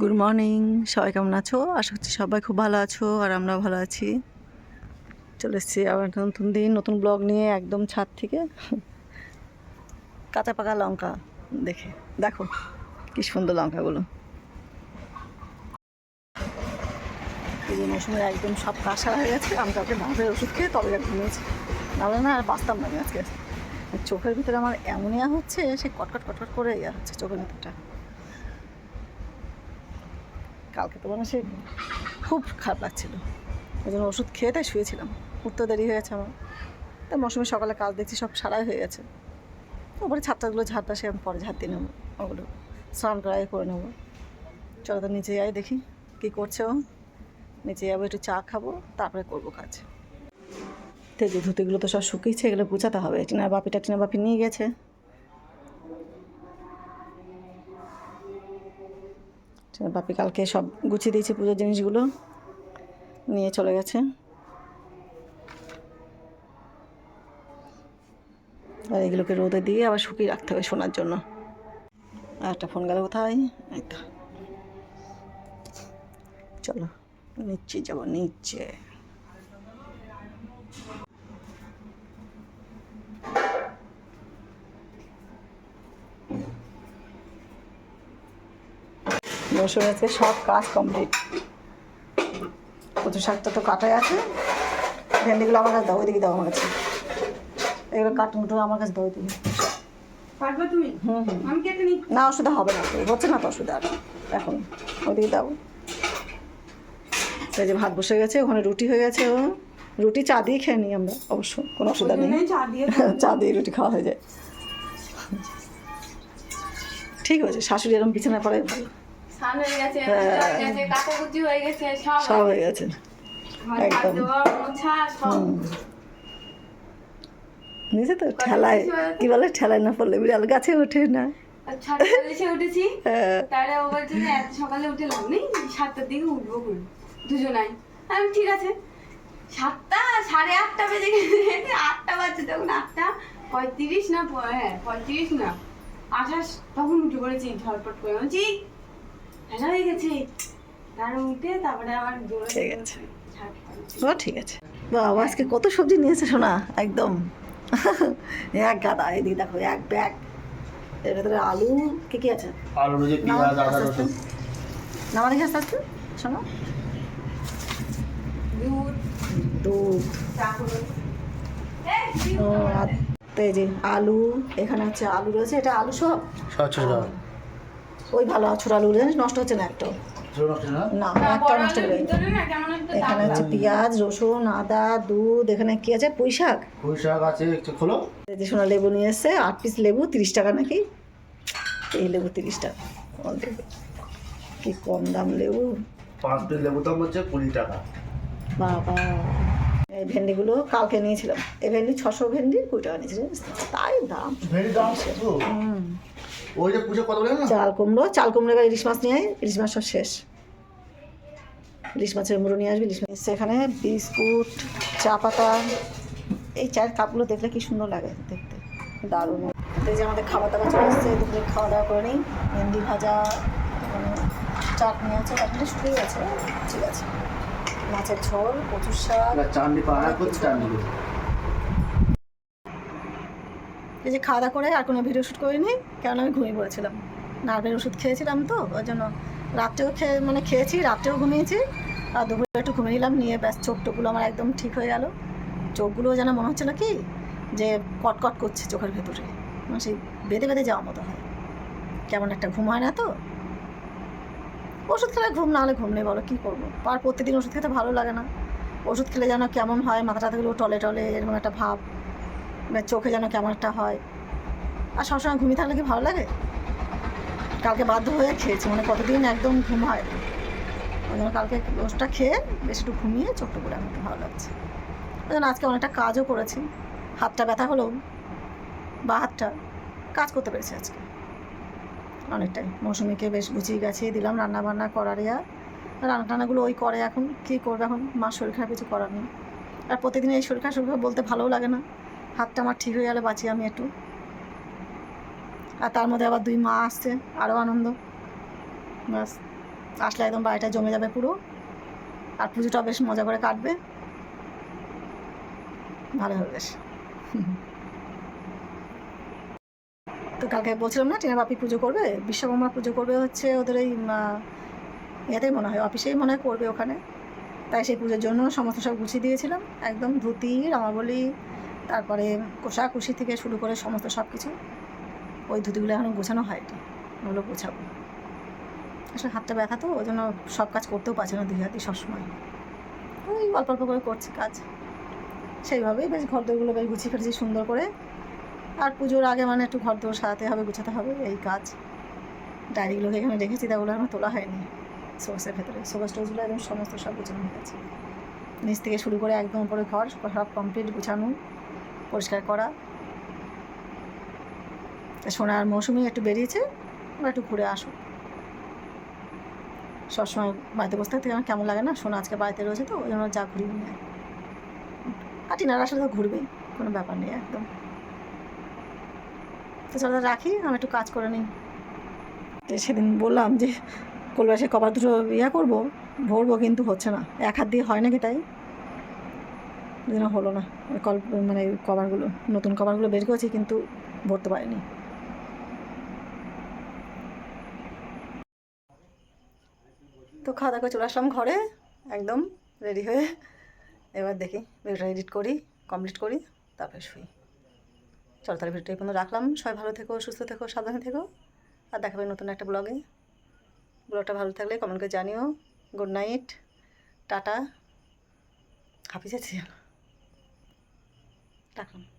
Good morning সবাই কেমন আছো? আশা করছি সবাই খুব ভালো আছো আর আমরা ভালো আছি। চলে এসেছি আবার নতুন দিন, নতুন ব্লগ নিয়ে একদম ছাদ থেকে। কাঁচা পাকা লঙ্কা দেখে। দেখো, কি সুন্দর লঙ্কাগুলো। এই মৌসুমে একদম সব কাঁসা হয়ে গেছে, আমি কাউকে ভাবের ওষুধ খেয়ে তবে ঘুমিয়েছি নাহলে না আর বাঁচতাম না আজকে। চোখের ভিতরে আমার এমনইয়া হচ্ছে, সে কটকট কটকট করে ইয়া হচ্ছে চোখের ভিতরটা। কালকে তো মানে সে খুব খারাপ লাগছিল। ওই জন্য ওষুধ খেয়ে তাই শুয়েছিলাম। উঠতে দেরি হয়ে গেছে আমার। তাই মৌসুমি সকালে কাজ দেখছি সব সারাই হয়ে গেছে। তারপরে ছাত্রগুলো ঝাড়টা সে আমি পরে ঝাড় দিয়ে নেব। ওগুলো স্নান করাই করে নেব। চলো তো নিচে যাই দেখি কী করছে ও। নিচে যাব, একটু চা খাব, তারপরে করব কাজ। তো ধুতিগুলো তো সব শুকিয়েছে, এগুলো গুছাতে হবে। টিনার বাপিটা টিনার বাপি নিয়ে গেছে। বাপি কালকে সব গুছিয়ে দিয়েছে পুজোর জিনিসগুলো, নিয়ে চলে গেছে। আর এগুলোকে রোদে দিয়ে আবার শুকিয়ে রাখতে হবে শোনার জন্য। আর একটা ফোন গেল কোথায়? এই তো চলো নিচে যাব নিচে। মৌসুমি আজকে সব কাজ কমপ্লিট কচু শাকটা তো কাটাই আছে। ভেন্ডিগুলো আমার কাছে দাও ওইদিকে দাও আমার কাছে। এগুলো কাটুন টুন আমার কাছে দাও তুমি পারবে তুমি? হুম হুম। না অসুবিধা হবে না হচ্ছে না তো অসুবিধা আর। এখন ওদিকে দাও। সেই যে ভাত বসে গেছে ওখানে রুটি হয়ে গেছে ও। রুটি চা দিয়ে খেয়ে নিই আমরা অবশ্য কোনো অসুবিধা নেই। চা দিয়ে রুটি খাওয়া হয়ে যায়। ঠিক হয়েছে শাশুড়ি এরকম বিছানায় পড়ে ভালো। হয়ে সব হয়ে গেছে। একদম। নিচে তো ঠেলায় কি বলে ঠেলায় না পড়লে বিড়াল গাছে ওঠে না। উঠেছি। হ্যাঁ, তাহলে ও বলছে এত সকালে উঠে লাভ নেই সাতটার দিকে উঠবো দুজনাই। আমি ঠিক আছে। সাতটা সাড়ে আটটা বেজে গেছে। আটটা বাজছে তখন আটটা পঁয়ত্রিশ না হ্যাঁ পঁয়ত্রিশ না। আঠাশ তখন উঠে পড়েছি ঝটপট করে। বলছি হেলা হয়ে গেছে। তার উঠে তারপরে আবার ঠিক আছে। ও ঠিক আছে। বাবা আজকে কত সবজি নিয়েছে শোনা একদম। এক গাদা এদিকে দেখো এক ব্যাগ। এর ভেতরে আলু কে কি আছে? আলু রয়েছে পেঁয়াজ আদা রসুন। নামা দেখে আস্তে আস্তে। শোনো। দুধ। দুধ। ও আর তো এই যে আলু এখানে হচ্ছে আলু রয়েছে। এটা আলু সব? সব ছোট ওই ভালো ছোট আলু জানিস নষ্ট হচ্ছে না একটাও। না? না একটা নষ্ট না এখানে হচ্ছে পেঁয়াজ রসুন আদা দুধ এখানে কি আছে? পুঁই শাক? পুঁই শাক আছে একটু খোলো। এই যে সোনা লেবু নিয়ে এসছে আট পিস লেবু তিরিশ টাকা নাকি? এই লেবু তিরিশ টাকা। কি কম দাম লেবু? পাঁচ পিস লেবুর দাম হচ্ছে কুড়ি টাকা। বাবা এই ভেন্ডিগুলো কালকে নিয়েছিলাম। এই ভেন্ডি ছশো ভেন্ডি কুড়ি টাকা নিয়েছি জানিস তাই দাম। ভেরি দাম? হুম। ওই যে পুজো কত বলে না? চাল কুমড়ো চাল কুমড়ো এবার ইলিশ মাছ নিয়ে আয়, ইলিশ মাছ সব শেষ। ইলিশ মাছের মুড়ো নিয়ে আসবি ইলিশ মাছ। সেখানে বিস্কুট চা পাতা এই চায়ের কাপগুলো দেখলে কি সুন্দর লাগে দেখতে। দারুণ এই যে আমাদের খাবার দাবার চলে এসছে দুপুরে খাওয়া দাওয়া করে নিই। ভেন্ডি ভাজা চাটনি আছে চাটনিটা শুকিয়ে গেছে ঠিক আছে। মাছের ঝোল কচুর শাক। চাটনি পাড়া করছে চাটনি। যে খাওয়া দাওয়া করে আর কোনো ভিডিও শ্যুট করিনি কারণ আমি ঘুমিয়ে পড়েছিলাম। নার্ভের ওষুধ খেয়েছিলাম তো, ওই জন্য রাত্রেও খেয়ে মানে খেয়েছি, রাত্রেও ঘুমিয়েছি। আর দুপুরে একটু ঘুমিয়ে নিলাম, নিয়ে ব্যাস চোখ টোকগুলো আমার একদম ঠিক হয়ে গেল। চোখগুলো যেন মনে হচ্ছে না কি, যে কটকট করছে চোখের ভেতরে। মানে সেই বেঁধে বেঁধে যাওয়ার মতো হয়। কেমন একটা ঘুম হয় না তো? ওষুধ খেলে ঘুম, না হলে ঘুম নেই, বলো কী করব? আর প্রতিদিন ওষুধ খেতে ভালো লাগে না। ওষুধ খেলে যেন কেমন হয়, মাথা টাথাগুলো টলে টলে, এরকম একটা ভাব। চোখে যেন কেমন একটা হয়। আর সবসময় ঘুমিয়ে থাকলে কি ভালো লাগে? কালকে বাধ্য হয়ে খেয়েছি মানে কতদিন একদম ঘুম হয় ওই জন্য কালকে ওষুধটা খেয়ে বেশ একটু ঘুমিয়ে চোখটা করে আমার ভালো লাগছে। ওই জন্য আজকে অনেকটা কাজও করেছি। হাতটা ব্যথা হলেও বা হাতটা কাজ করতে পেরেছি আজকে। অনেকটাই। মৌসুমিকে বেশ গুছিয়ে গাছিয়ে দিলাম রান্না বান্না করার ইয়া। রান্না টান্নাগুলো ওই করে এখন। কী করবে এখন? মা শরীর খারাপ কিছু করার নেই। আর প্রতিদিন এই শরীর খারাপ বলতে ভালোও লাগে না। হাতটা আমার ঠিক হয়ে গেলে বাঁচি আমি একটু। আর তার মধ্যে আবার দুই মা আসছে, আরও আনন্দ। ব্যাস, আসলে একদম বাড়িটা জমে যাবে পুরো। আর পুজোটা বেশ মজা করে কাটবে। ভালো হবে বেশ। তো কালকে বলছিলাম না, টিনা বাপি পুজো করবে? বিশ্বকর্মা পুজো করবে হচ্ছে ওদের এই ইয়েতেই মনে হয়, অফিসেই মনে হয় করবে ওখানে। তাই সেই পুজোর জন্য সমস্ত সব গুছিয়ে দিয়েছিলাম। একদম ধুতি রামাবলি তারপরে কোষাকুষি থেকে শুরু করে সমস্ত সব কিছু ওই ধুতিগুলো এখনও গোছানো হয়নি, ওগুলো গোছাবো। আসলে হাতটা ব্যথা তো, ওই জন্য সব কাজ করতেও পারছে না দুই হাতি সবসময়। ওই অল্প অল্প করে করছি কাজ। সেইভাবেই বেশ ঘর দোরগুলো বেশ গুছিয়ে ফেলেছি সুন্দর করে। আর পুজোর আগে মানে একটু ঘর দোর সাজাতে হবে, গুছাতে হবে, এই কাজ। ডায়েরিগুলোকে এখানে রেখেছি তাগুলো এখনও তোলা হয়নি সোর্সের ভেতরে। সোর্স টোসগুলো একদম সমস্ত সব গুছানো হয়ে গেছে। নিচ থেকে শুরু করে একদম উপরে ঘর, সব কমপ্লিট গুছানো। পরিষ্কার করা। সোনার মৌসুমি একটু বেরিয়েছে, ওরা একটু ঘুরে আসুক। সবসময় বাড়িতে বসে থাকতে আমার কেমন লাগে না, সোনা আজকে বাড়িতে রয়েছে তো, ওই জন্য যা ঘুরি নিয়ে আর। টিনার আসলে তো ঘুরবেই, কোনো ব্যাপার নেই একদম। তো চলো রাখি, আমি একটু কাজ করে নিই। তো সেদিন বললাম যে কলবাসে কভার দুটো ইয়া করব, ভরবো কিন্তু হচ্ছে না। এক হাত দিয়ে হয় নাকি তাই? যেন হলো না। কল মানে কভারগুলো নতুন কভারগুলো বের করেছি কিন্তু ভরতে পারিনি। তো খাওয়া দাওয়া করে চলে আসলাম ঘরে, একদম রেডি হয়ে। এবার দেখি ভিডিওটা এডিট করি কমপ্লিট করি, তারপরে শুই। চলো তাহলে ভিডিওটা এই রাখলাম। সবাই ভালো থেকো, সুস্থ থেকো, সাবধানে থেকো। আর দেখা দেখাবে নতুন একটা ব্লগে ব্লগটা ভালো থাকলে কমেন্ট করে জানিও। Good night tata. হাফিজ আছি Takalım.